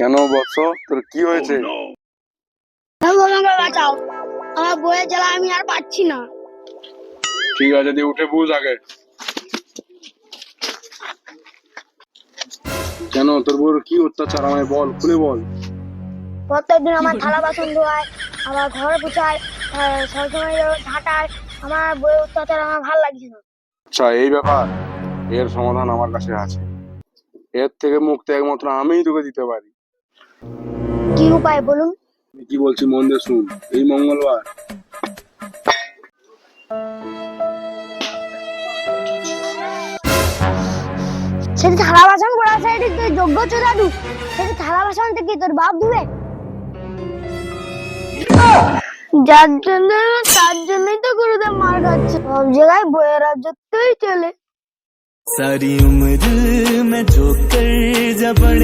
কেন বৎস তোর কি oh, হয়েছে? আমার বইয়ের জ্বালা আমি আর পাচ্ছি না। ঠিক আছে দিয়ে উঠে বুঝ আগে। কেন? তোর বউর কি অত্যাচার? আমায় বল খুলে বল। প্রত্যেকদিন আমার থালা বাসন ধোয়ায় আমার ঘর গুছায় সবসময় ঝাঁটায় আমার বইয়ের অত্যাচার আমার ভালো লাগছে না। আচ্ছা এই ব্যাপার এর সমাধান আমার কাছে আছে। এর থেকে মুক্তি একমাত্র আমিই তোকে দিতে পারি। কি উপায় বলুন? আমি কি বলছি মন দিয়ে শুন এই মঙ্গলবার। সেটি থালা বাসন পড়া আছে এটি তুই যোগ্য চো দাদু সেটি থালা বাসন থেকে তোর বাপ ধুবে? যার জন্য তার জন্যই তো গুরুদেব মার খাচ্ছে। সব জায়গায় বইয়ের রাজত্বই চলে। সারি উমর মে জো কর